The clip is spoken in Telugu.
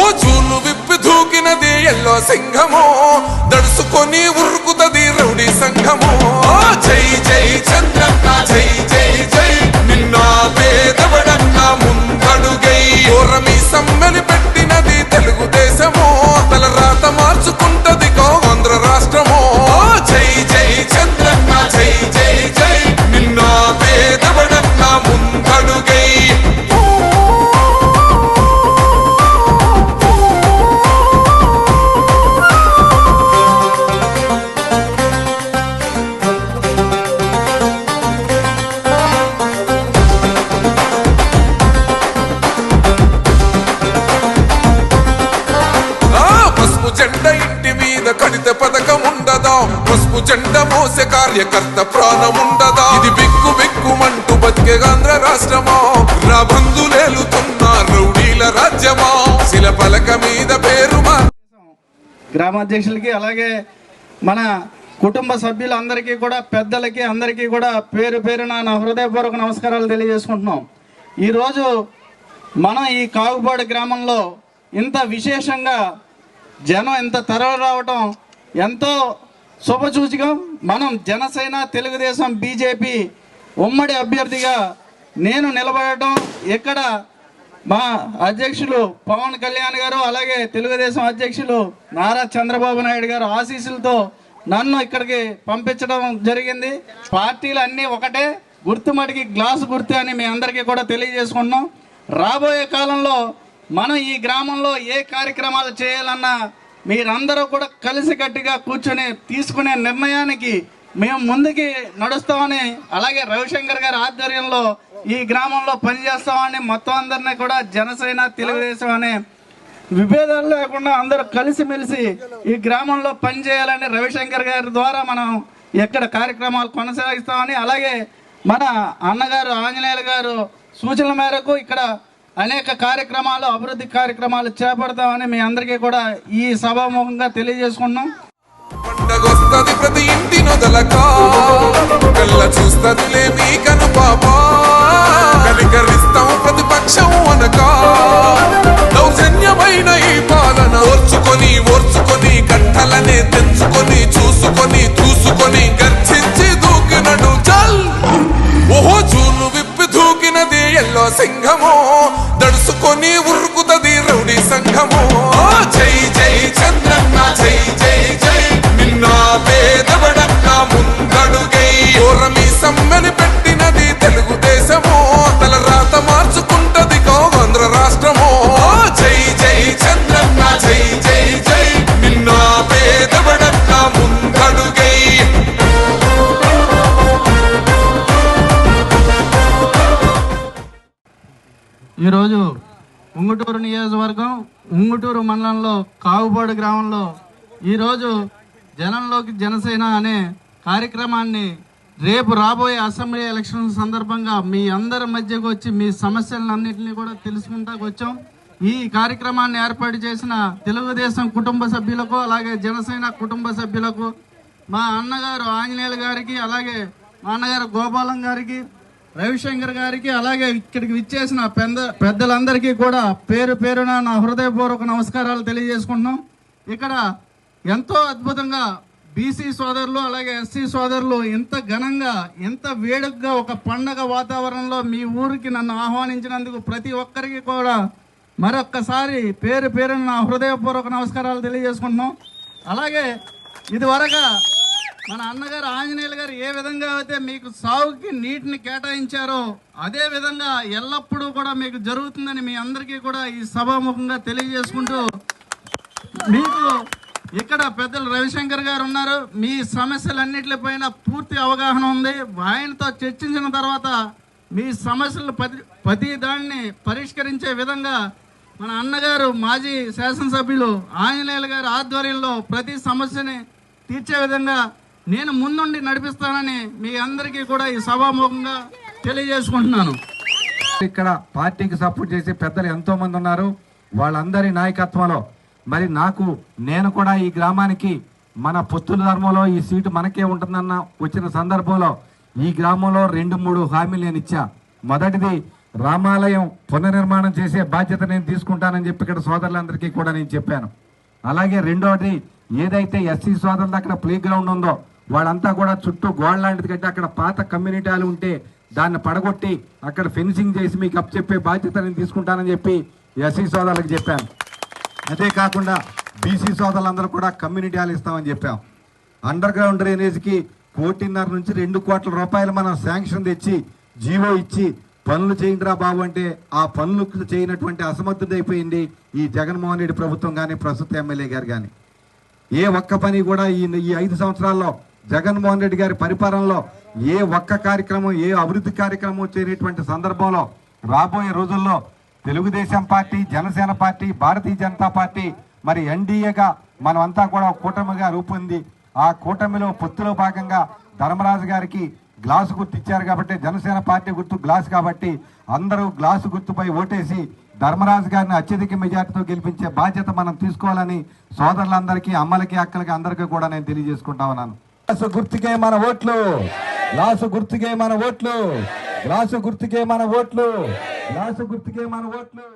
ఓ చూలు విప్పి దూకినది ఎల్లో సింహము దడుసుకొని ఉరుకుతది రౌడీ సంఘము. జై జై చంద్ర పథకం ఉండదా పసుపు జెండ మోసే కార్యకర్త ప్రాణం ఉండదా ఇది బిక్కు బిక్కుమంటూ బతికే ఆంధ్ర రాష్ట్రమా? నా బంధులేలుతున్న రౌడీల రాజ్యమా? శిల పలక మీద పేరు గ్రామాధ్యక్షులకి అలాగే మన కుటుంబ సభ్యులందరికీ కూడా పెద్దలకి అందరికీ కూడా పేరు పేరున నా హృదయపూర్వక నమస్కారాలు తెలియజేసుకుంటున్నాం. ఈరోజు మనం ఈ కాగుపాడు గ్రామంలో ఇంత విశేషంగా జనం ఇంత తరలి రావటం ఎంతో శుభసూచకం. మనం జనసేన తెలుగుదేశం బీజేపీ ఉమ్మడి అభ్యర్థిగా నేను నిలబడటం. ఇక్కడ మా అధ్యక్షులు పవన్ కళ్యాణ్ గారు అలాగే తెలుగుదేశం అధ్యక్షులు నారా చంద్రబాబు నాయుడు గారు ఆశీస్సులతో నన్ను ఇక్కడికి పంపించడం జరిగింది. పార్టీలు అన్నీ ఒకటే. గుర్తు మటుకి గ్లాస్ గుర్తు అని మీ అందరికీ కూడా తెలియజేసుకుంటున్నాం. రాబోయే కాలంలో మనం ఈ గ్రామంలో ఏ కార్యక్రమాలు చేయాలన్నా మీరందరూ కూడా కలిసికట్టుగా కూర్చొని తీసుకునే నిర్ణయానికి మేము ముందుకి నడుస్తామని అలాగే రవిశంకర్ గారి ఆధ్వర్యంలో ఈ గ్రామంలో పనిచేస్తామని మొత్తం అందరినీ కూడా జనసేన తెలుగుదేశం అనే విభేదాలు లేకుండా అందరూ కలిసిమెలిసి ఈ గ్రామంలో పనిచేయాలని రవిశంకర్ గారి ద్వారా మనం ఎక్కడ కార్యక్రమాలు కొనసాగిస్తామని అలాగే మన అన్నగారు ఆంజనేయులు గారు సూచనల మేరకు ఇక్కడ అనేక కార్యక్రమాలు అభివృద్ధి కార్యక్రమాలు చేపడతామని మీ అందరికీ కూడా ఈ సభాముఖంగా తెలియజేసుకుంటున్నాం పండగొస్తది ప్రతి ఇంటి నొదలక. కళ్ళ చూస్తదిలే మీ కను పాప. కనికరిస్తాం ప్రతిపక్షం అనక దౌర్జన్యమైన ఈ దడుసుకొని ఉరుకుతది రౌడీ సంఘము. జై జై చంద్రన్న జై జై జై. నిన్న పేదవడన్న ముందడుగై. ఓరమి సమ్మెని పెట్టినది తెలుగుదేశము. తల రాత మార్చుకుంటది ఆంధ్ర రాష్ట్రము. జై జై చంద్రన్న జై జై జై. నిన్న పేదవడన్న ముందడుగై. ఈరోజు ఉంగుటూరు నియోజకవర్గం ఉంగుటూరు మండలంలో కావుపాడు గ్రామంలో ఈరోజు జనంలోకి జనసేన అనే కార్యక్రమాన్ని రేపు రాబోయే అసెంబ్లీ ఎలక్షన్ సందర్భంగా మీ అందరి మధ్యకు వచ్చి మీ సమస్యలన్నింటినీ కూడా తెలుసుకుంటాకు వచ్చాం. ఈ కార్యక్రమాన్ని ఏర్పాటు చేసిన తెలుగుదేశం కుటుంబ సభ్యులకు అలాగే జనసేన కుటుంబ సభ్యులకు మా అన్నగారు ఆంజనేయులు గారికి అలాగే మా అన్నగారు గోపాలం గారికి రవిశంకర్ గారికి అలాగే ఇక్కడికి విచ్చేసిన పెద్ద పెద్దలందరికీ కూడా పేరు పేరున నా హృదయపూర్వక నమస్కారాలు తెలియజేసుకుంటున్నాం. ఇక్కడ ఎంతో అద్భుతంగా బీసీ సోదరులు అలాగే ఎస్సీ సోదరులు ఇంత ఘనంగా ఇంత వేడుకగా ఒక పండగ వాతావరణంలో మీ ఊరికి నన్ను ఆహ్వానించినందుకు ప్రతి ఒక్కరికి కూడా మరొక్కసారి పేరు పేరున నా హృదయపూర్వక నమస్కారాలు తెలియజేసుకుంటున్నాం. అలాగే ఇదివరగా మన అన్నగారు ఆంజనేయులు గారు ఏ విధంగా అయితే మీకు సాగుకి నీటిని కేటాయించారో అదే విధంగా ఎల్లప్పుడూ కూడా మీకు జరుగుతుందని మీ అందరికీ కూడా ఈ సభాముఖంగా తెలియజేసుకుంటూ మీకు ఇక్కడ పెద్దలు రవిశంకర్ గారు ఉన్నారు. మీ సమస్యలన్నిటిపైన పూర్తి అవగాహన ఉంది. ఆయనతో చర్చించిన తర్వాత మీ సమస్యలు ప్రతి ప్రతి దాన్ని పరిష్కరించే విధంగా మన అన్నగారు మాజీ శాసనసభ్యులు ఆంజనేయులు గారి ఆధ్వర్యంలో ప్రతి సమస్యని తీర్చే విధంగా నేను ముందుండి నడిపిస్తానని మీ అందరికీ కూడా ఈ సభాముఖంగా తెలియజేసుకుంటున్నాను. ఇక్కడ పార్టీకి సపోర్ట్ చేసే పెద్దలు ఎంతో మంది ఉన్నారు. వాళ్ళందరి నాయకత్వంలో. మరి నాకు నేను కూడా ఈ గ్రామానికి మన పొత్తుల ధర్మంలో ఈ సీటు మనకే ఉంటుందన్న వచ్చిన సందర్భంలో ఈ గ్రామంలో రెండు మూడు హామీలు నేను ఇచ్చా. మొదటిది రామాలయం పునర్నిర్మాణం చేసే బాధ్యత నేను తీసుకుంటానని చెప్పి ఇక్కడ సోదరులందరికీ కూడా నేను చెప్పాను. అలాగే రెండోది ఏదైతే ఎస్సీ సోదరులు అక్కడ ప్లే గ్రౌండ్ ఉందో వాళ్ళంతా కూడా చుట్టూ గోడ లాంటిది కట్టి అక్కడ పాత కమ్యూనిటీలు ఉంటే దాన్ని పడగొట్టి అక్కడ ఫెన్సింగ్ చేసి మీకు అప్పచెప్పే బాధ్యత నేను తీసుకుంటానని చెప్పి ఎస్సీ సోదరులకు చెప్పాను. అదే కాకుండా బీసీ సోదరులందరూ కూడా కమ్యూనిటీ హాల్ ఇస్తామని చెప్పాం. అండర్ గ్రౌండ్ డ్రైనేజ్కి కోటిన్నర నుంచి రెండు కోట్ల రూపాయలు మనం శాంక్షన్ తెచ్చి జీవో ఇచ్చి పనులు చేయిందిరా బాబు అంటే ఆ పనులు చేయనటువంటి అసమర్థుడైపోయింది ఈ జగన్మోహన్ రెడ్డి ప్రభుత్వం కానీ ప్రస్తుత ఎమ్మెల్యే గారు కానీ ఏ ఒక్క పని కూడా ఈ ఈ ఐదు సంవత్సరాల్లో జగన్మోహన్ రెడ్డి గారి పరిపాలనలో ఏ ఒక్క కార్యక్రమం ఏ అభివృద్ధి కార్యక్రమం చేయనటువంటి సందర్భంలో రాబోయే రోజుల్లో Telugudesam party Janasena party Bharatiya Janata party మరి ఎన్డీఏగా మనమంతా కూడా కూటమిగా రూపొంది. ఆ కూటమిలో పొత్తులో భాగంగా ధర్మరాజు గారికి గ్లాసు గుర్తు ఇచ్చారు కాబట్టి జనసేన పార్టీ గుర్తు గ్లాస్ కాబట్టి అందరూ గ్లాసు గుర్తుపై ఓటేసి ధర్మరాజు గారిని అత్యధిక మెజార్టీతో గెలిపించే బాధ్యత మనం తీసుకోవాలని సోదరులందరికీ అమ్మలకి అక్కలకి అందరికీ కూడా నేను తెలియజేసుకుంటా ఉన్నాను. గ్లాసు గుర్తుకే మన ఓట్లు. గ్లాసు గుర్తుకే మన ఓట్లు. గ్లాసు గుర్తుకే మన ఓట్లు. గ్లాసు గుర్తుకే మన ఓట్లు.